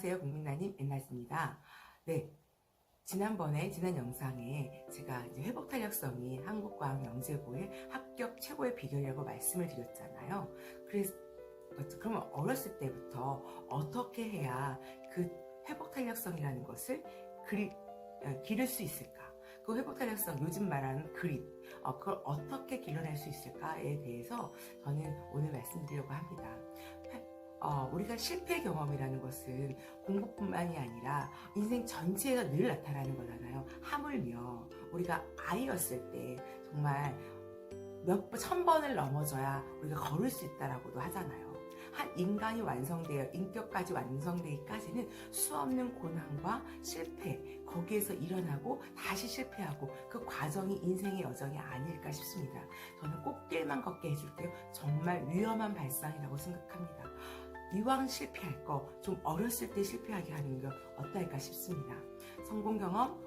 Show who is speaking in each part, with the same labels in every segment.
Speaker 1: 안녕하세요. 국민나님 엔나스입니다. 네. 지난번에, 지난 영상에 제가 이제 회복 탄력성이 한국과학 영재고의 합격 최고의 비결이라고 말씀을 드렸잖아요. 그래서, 그러면 어렸을 때부터 어떻게 해야 그 회복 탄력성이라는 것을 그리, 어, 기를 수 있을까? 그 회복 탄력성, 요즘 말하는 그립, 어, 그걸 어떻게 길러낼 수 있을까에 대해서 저는 오늘 말씀드리려고 합니다. 어, 우리가 실패 경험이라는 것은 공부뿐만이 아니라 인생 전체에서 늘 나타나는 거잖아요. 하물며 우리가 아이였을 때 정말 몇 번, 천 번을 넘어져야 우리가 걸을 수 있다라고도 하잖아요. 한 인간이 완성되어 인격까지 완성되기까지는 수 없는 고난과 실패 거기에서 일어나고 다시 실패하고 그 과정이 인생의 여정이 아닐까 싶습니다. 저는 꽃길만 걷게 해줄게요. 정말 위험한 발상이라고 생각합니다. 이왕 실패할 거 좀 어렸을 때 실패하게 하는 건 어떨까 싶습니다. 성공 경험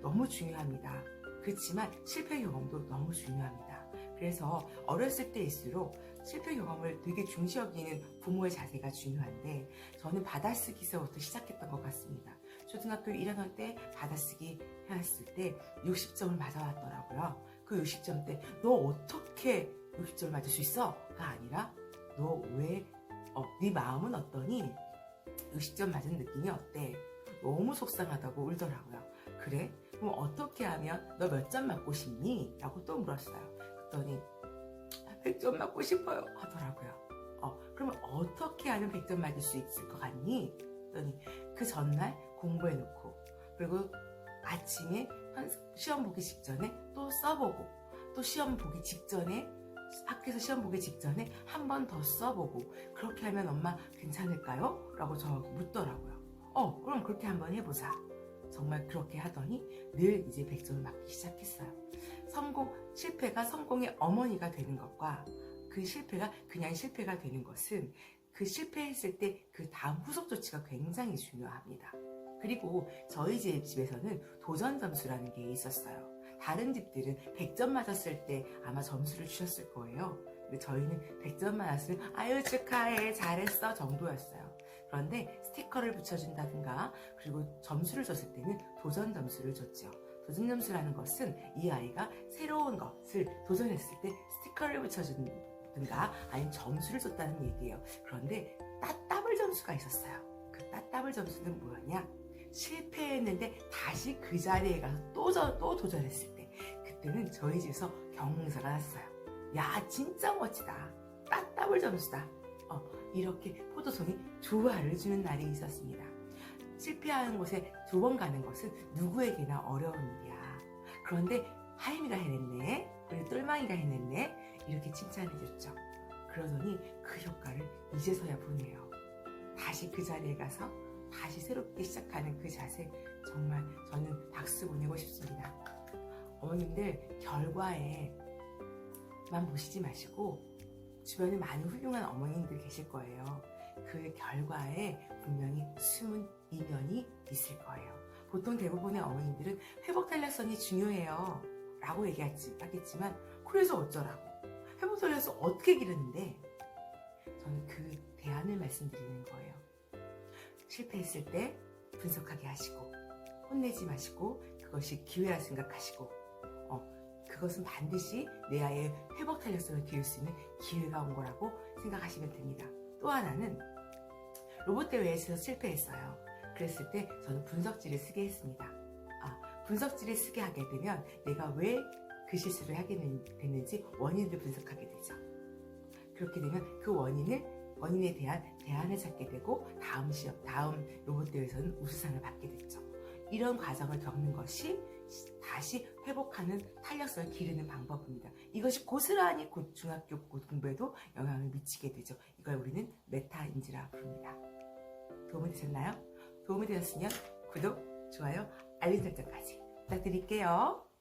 Speaker 1: 너무 중요합니다. 그렇지만 실패 경험도 너무 중요합니다. 그래서 어렸을 때일수록 실패 경험을 되게 중시 여기는 부모의 자세가 중요한데 저는 받아쓰기서부터 시작했던 것 같습니다. 초등학교 1학년 때 받아쓰기 해왔을 때 60점을 맞아왔더라고요. 그 60점 때 너 어떻게 60점을 맞을 수 있어? 가 아니라 너 왜 어, 네 마음은 어떠니? 60점 맞은 느낌이 어때? 너무 속상하다고 울더라고요. 그래? 그럼 어떻게 하면 너 몇 점 맞고 싶니? 라고 또 물었어요. 그랬더니 100점 맞고 싶어요 하더라고요. 어, 그러면 어떻게 하면 100점 맞을 수 있을 것 같니? 그랬더니 그 전날 공부해 놓고 그리고 아침에 시험 보기 직전에 또 써보고 또 시험 보기 직전에 학교에서 시험 보기 직전에 한 번 더 써보고 그렇게 하면 엄마 괜찮을까요? 라고 저 묻더라고요. 어, 그럼 그렇게 한번 해보자. 정말 그렇게 하더니 늘 이제 100점을 맞기 시작했어요. 성공, 실패가 성공의 어머니가 되는 것과 그 실패가 그냥 실패가 되는 것은 그 실패했을 때 그 다음 후속 조치가 굉장히 중요합니다. 그리고 저희 집에서는 도전 점수라는 게 있었어요. 다른 집들은 100점 맞았을 때 아마 점수를 주셨을 거예요. 근데 저희는 100점 맞았으면 아유 축하해 잘했어 정도였어요. 그런데 스티커를 붙여준다든가 그리고 점수를 줬을 때는 도전 점수를 줬죠. 도전 점수라는 것은 이 아이가 새로운 것을 도전했을 때 스티커를 붙여준다든가 아니면 점수를 줬다는 얘기예요. 그런데 따따블 점수가 있었어요. 그 따따블 점수는 뭐였냐? 실패했는데 다시 그 자리에 가서 또, 저, 또 도전했을 때 그때는 저희 집에서 경사가 났어요. 야 진짜 멋지다. 따따블 점수다. 어, 이렇게 포도송이 조화를 주는 날이 있었습니다. 실패하는 곳에 두 번 가는 것은 누구에게나 어려운 일이야. 그런데 하임이가 해냈네. 그리고 똘망이가 해냈네. 이렇게 칭찬해줬죠. 그러더니 그 효과를 이제서야 보네요. 다시 그 자리에 가서 다시 새롭게 시작하는 그 자세 정말 저는 박수 보내고 싶습니다. 어머님들 결과에만 보시지 마시고 주변에 많은 훌륭한 어머님들 계실 거예요. 그 결과에 분명히 숨은 이면이 있을 거예요. 보통 대부분의 어머님들은 회복 탄력성이 중요해요. 라고 얘기하겠지만 그래서 어쩌라고 회복 탄력성 어떻게 기르는데 저는 그 대안을 말씀드리는 거예요. 실패했을 때 분석하게 하시고 혼내지 마시고 그것이 기회라 생각하시고 어, 그것은 반드시 내 아이의 회복 탄력성을 기를 수 있는 기회가 온 거라고 생각하시면 됩니다. 또 하나는 로봇 대회에서 실패했어요. 그랬을 때 저는 분석지를 쓰게 했습니다. 아, 분석지를 쓰게 하게 되면 내가 왜 그 실수를 하게 됐는지 원인을 분석하게 되죠. 그렇게 되면 그 원인을 원인에 대한 대안을 찾게 되고 다음 시험, 다음 로봇 대회에서는 우수상을 받게 됐죠. 이런 과정을 겪는 것이 다시 회복하는 탄력성을 기르는 방법입니다. 이것이 고스란히 곧 중학교 공부에도 영향을 미치게 되죠. 이걸 우리는 메타인지라 부릅니다. 도움이 되셨나요? 도움이 되셨으면 구독, 좋아요, 알림 설정까지 부탁드릴게요.